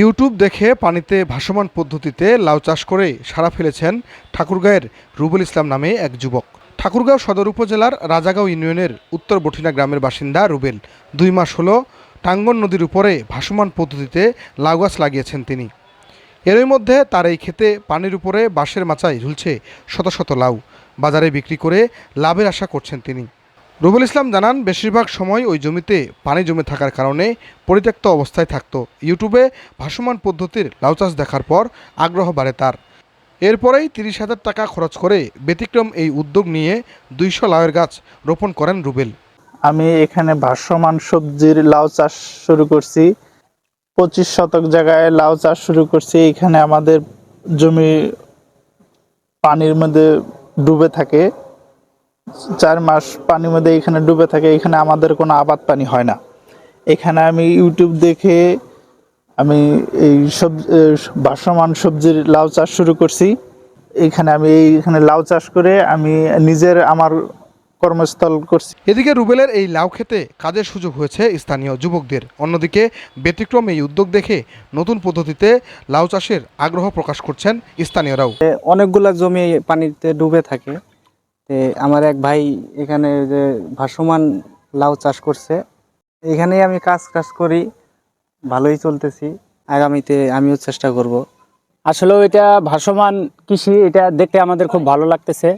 YouTube দেখে পানিতে ভাসমান পদ্ধতিতে লাউ চাষ করে সারা ফেলেছেন ঠাকুরগাঁয়ের রুবুল ইসলাম নামে এক যুবক। ঠাকুরগাঁও সদর উপজেলার রাজাগাঁও ইউনিয়নের উত্তর বঠিনা গ্রামের বাসিন্দা রুবেল। দুই মাস হলো টাঙ্গন নদীর উপরে ভাসমান পদ্ধতিতে লাউ গাছ লাগিয়েছেন তিনি। এরই মধ্যে তার এই ক্ষেতে পানির উপরে বাঁশের মাচায় ঝুলছে শত শত লাউ। বাজারে বিক্রি করে লাভের আশা করছেন তিনি। রুবুল ইসলাম জানান, বেশিরভাগ সময় ওই জমিতে পানি জমে থাকার কারণে পরিত্যক্ত অবস্থায় থাকতো। ইউটিউবে ভাসমান পদ্ধতির লাউ চাষ দেখার পর আগ্রহ বাড়ে তার। এরপরেই তিরিশ হাজার টাকা খরচ করে ব্যতিক্রম এই উদ্যোগ নিয়ে দুইশো লাউয়ের গাছ রোপণ করেন রুবেল। আমি এখানে ভাসমান সবজির লাউ চাষ শুরু করছি। পঁচিশ শতক জায়গায় লাউ চাষ শুরু করছি। এখানে আমাদের জমি পানির মধ্যে ডুবে থাকে। চার মাস পানির মধ্যে এখানে ডুবে থাকে এখানে আমাদের কোনো আবাদ পানি হয় না। এখানে আমি ইউটিউব দেখে আমি এই সব ভাসমান সবজির লাউ চাষ শুরু করছি। এখানে আমি এইখানে লাউ চাষ করে আমি নিজের আমার কর্মস্থল করছি। এদিকে রুবেলের এই লাউ খেতে কাজের সুযোগ হয়েছে স্থানীয় যুবকদের। অন্যদিকে ব্যতিক্রম এই উদ্যোগ দেখে নতুন পদ্ধতিতে লাউ চাষের আগ্রহ প্রকাশ করছেন স্থানীয়রাও। অনেকগুলা জমি পানিতে ডুবে থাকে। তে আমার এক ভাই এখানে যে ভাসমান লাউ চাষ করছে। এখানেই আমি কাজ কাজ করি, ভালোই চলতেছি, আগামীতে আমিও চেষ্টা করব। আসলে এটা ভাসমান কৃষি, এটা দেখতে আমাদের খুব ভালো লাগতেছে।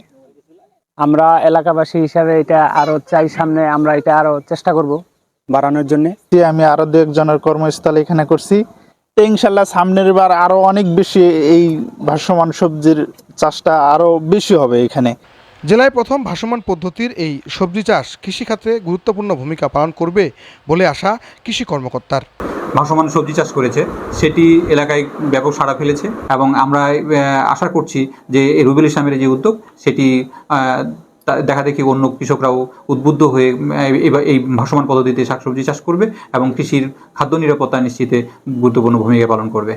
আমরা এলাকাবাসী হিসাবে এটা আরও চাই সামনে, আমরা এটা আরও চেষ্টা করব বাড়ানোর জন্য। আমি আরও দু একজনের কর্মস্থল এখানে করছি। ইনশাল্লাহ সামনের বার আরও অনেক বেশি এই ভাসমান সবজির চাষটা আরও বেশি হবে এখানে। জেলায় প্রথম ভাসমান পদ্ধতির এই সবজি চাষ কৃষিখাতে গুরুত্বপূর্ণ ভূমিকা পালন করবে বলে আশা কৃষি কর্মকর্তার। ভাসমান সবজি চাষ করেছে, সেটি এলাকায় ব্যাপক সাড়া ফেলেছে এবং আমরা আশা করছি যে রুবেল ইসলামের যে উদ্যোগ, সেটি দেখা দেখি অন্য কৃষকরাও উদ্বুদ্ধ হয়ে এই ভাসমান পদ্ধতিতে শাকসবজি চাষ করবে এবং কৃষির খাদ্য নিরাপত্তা নিশ্চিতে গুরুত্বপূর্ণ ভূমিকা পালন করবে।